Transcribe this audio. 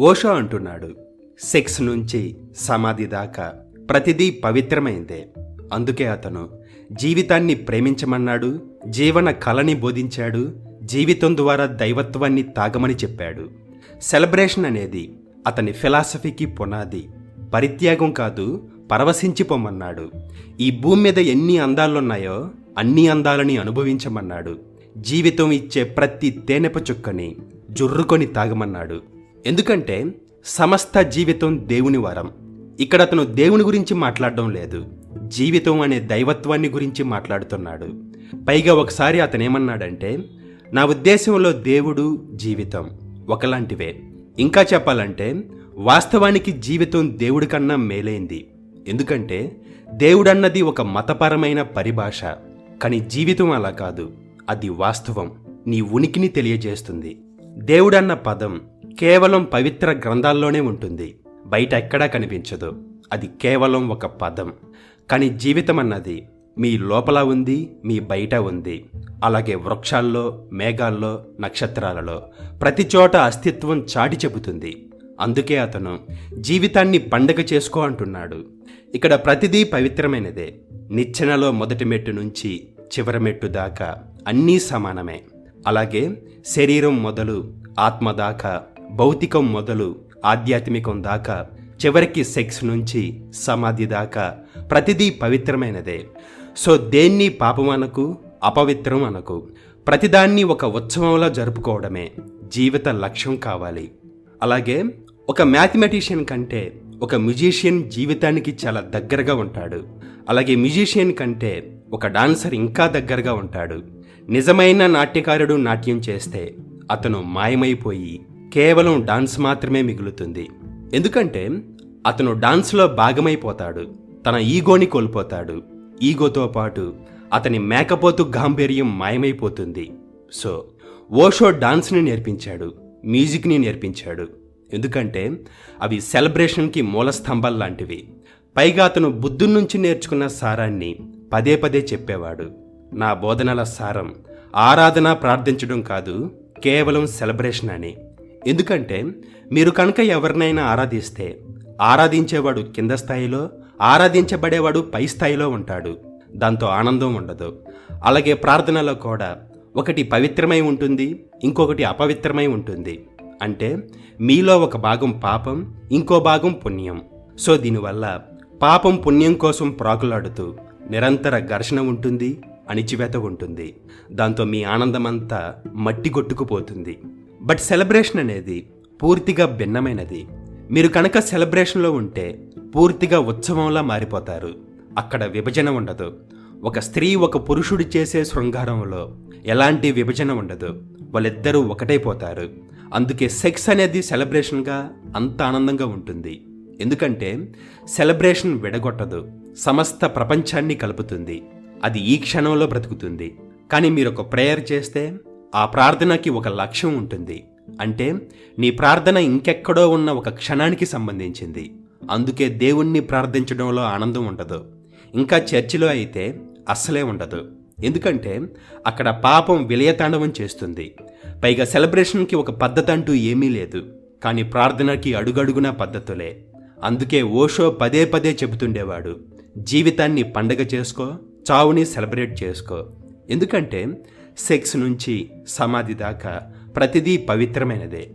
ఓషో అంటున్నాడు సెక్స్ నుంచి సమాధి దాకా ప్రతిదీ పవిత్రమైందే. అందుకే అతను జీవితాన్ని ప్రేమించమన్నాడు జీవన కళని బోధించాడు జీవితం ద్వారా దైవత్వాన్ని తాగమని చెప్పాడు. సెలబ్రేషన్ అనేది అతని ఫిలాసఫీకి పునాది పరిత్యాగం కాదు పరవశించిపోమన్నాడు. ఈ భూమి మీద ఎన్ని అందాలున్నాయో అన్ని అందాలని అనుభవించమన్నాడు. జీవితం ఇచ్చే ప్రతి తేనెప చుక్కని జుర్రుకొని తాగమన్నాడు. ఎందుకంటే సమస్త జీవితం దేవుని వరం. ఇక్కడ అతను దేవుని గురించి మాట్లాడడం లేదు. జీవితం అనే దైవత్వాన్ని గురించి మాట్లాడుతున్నాడు. పైగా ఒకసారి అతనేమన్నాడంటే నా ఉద్దేశంలో దేవుడు జీవితం ఒకలాంటివే. ఇంకా చెప్పాలంటే వాస్తవానికి జీవితం దేవుడి కన్నా మేలైంది. ఎందుకంటే దేవుడన్నది ఒక మతపరమైన పరిభాష. కానీ జీవితం అలా కాదు. అది వాస్తవం. నీ ఉనికిని తెలియజేస్తుంది. దేవుడన్న పదం కేవలం పవిత్ర గ్రంథాల్లోనే ఉంటుంది. బయట ఎక్కడా కనిపించదు. అది కేవలం ఒక పదం. కానీ జీవితం అన్నది మీ లోపల ఉంది మీ బయట ఉంది. అలాగే వృక్షాల్లో మేఘాల్లో నక్షత్రాలలో ప్రతి చోట అస్తిత్వం చాటి చెబుతుంది. అందుకే అతను జీవితాన్ని పండగ చేసుకో అంటున్నాడు. ఇక్కడ ప్రతిదీ పవిత్రమైనదే. నిచ్చెనలో మొదటి మెట్టు నుంచి చివరి మెట్టు దాకా అన్నీ సమానమే. అలాగే శరీరం మొదలు ఆత్మ దాకా భౌతికం మొదలు ఆధ్యాత్మికం దాకా చివరికి సెక్స్ నుంచి సమాధి దాకా ప్రతిదీ పవిత్రమైనదే. సో దేన్ని పాపం అనకు అపవిత్రం అనకు? ప్రతిదాన్ని ఒక ఉత్సవంలా జరుపుకోవడమే జీవిత లక్ష్యం కావాలి. అలాగే ఒక మ్యాథమెటిషియన్ కంటే ఒక మ్యూజిషియన్ జీవితానికి చాలా దగ్గరగా ఉంటాడు. అలాగే మ్యూజిషియన్ కంటే ఒక డాన్సర్ ఇంకా దగ్గరగా ఉంటాడు. నిజమైన నాట్యకారుడు నాట్యం చేస్తే అతను మాయమైపోయి కేవలం డాన్స్ మాత్రమే మిగులుతుంది. ఎందుకంటే అతను డాన్స్లో భాగమైపోతాడు తన ఈగోని కోల్పోతాడు. ఈగోతో పాటు అతని మేకపోతు గాంభీర్యం మాయమైపోతుంది. సో ఓషో డాన్స్ని నేర్పించాడు మ్యూజిక్ని నేర్పించాడు. ఎందుకంటే అవి సెలబ్రేషన్కి మూల స్తంభాలు లాంటివి. పైగా అతను బుద్ధుడి నుంచి నేర్చుకున్న సారాన్ని పదే పదే చెప్పేవాడు. నా బోధనల సారం ఆరాధన ప్రార్థించడం కాదు కేవలం సెలబ్రేషన్ అని ఎందుకంటే మీరు కనుక ఎవరినైనా ఆరాధిస్తే ఆరాధించేవాడు కింద స్థాయిలో ఆరాధించబడేవాడు పై స్థాయిలో ఉంటాడు. దాంతో ఆనందం ఉండదు. అలాగే ప్రార్థనలో కూడా ఒకటి పవిత్రమై ఉంటుంది ఇంకొకటి అపవిత్రమై ఉంటుంది. అంటే మీలో ఒక భాగం పాపం ఇంకో భాగం పుణ్యం. సో దీనివల్ల పాపం పుణ్యం కోసం ప్రాకులాడుతూ నిరంతర ఘర్షణ ఉంటుంది అణిచివేత ఉంటుంది. దాంతో మీ ఆనందమంతా మట్టి కొట్టుకుపోతుంది బట్ సెలబ్రేషన్ అనేది పూర్తిగా భిన్నమైనది. మీరు కనుక సెలబ్రేషన్లో ఉంటే పూర్తిగా ఉత్సవంలా మారిపోతారు. అక్కడ విభజన ఉండదు. ఒక స్త్రీ ఒక పురుషుడు చేసే శృంగారంలో ఎలాంటి విభజన ఉండదు. వాళ్ళిద్దరూ ఒకటైపోతారు. అందుకే సెక్స్ అనేది సెలబ్రేషన్గా అంత ఆనందంగా ఉంటుంది. ఎందుకంటే సెలబ్రేషన్ విడగొట్టదు. సమస్త ప్రపంచాన్ని కలుపుతుంది. అది ఈ క్షణంలో బ్రతుకుతుంది. కానీ మీరు ఒక ప్రేయర్ చేస్తే ఆ ప్రార్థనకి ఒక లక్ష్యం ఉంటుంది. అంటే నీ ప్రార్థన ఇంకెక్కడో ఉన్న ఒక క్షణానికి సంబంధించింది. అందుకే దేవుణ్ణి ప్రార్థించడంలో ఆనందం ఉండదు. ఇంకా చర్చిలో అయితే అస్సలే ఉండదు. ఎందుకంటే అక్కడ పాపం విలయతాండవం చేస్తుంది. పైగా సెలబ్రేషన్కి ఒక పద్ధతి అంటూ ఏమీ లేదు. కానీ ప్రార్థనకి అడుగడుగున పద్ధతులే. అందుకే ఓషో పదే పదే చెబుతుండేవాడు జీవితాన్ని పండగ చేసుకో చావుని సెలబ్రేట్ చేసుకో. ఎందుకంటే సెక్స్ నుంచి సమాధి దాకా ప్రతిదీ పవిత్రమైనదే.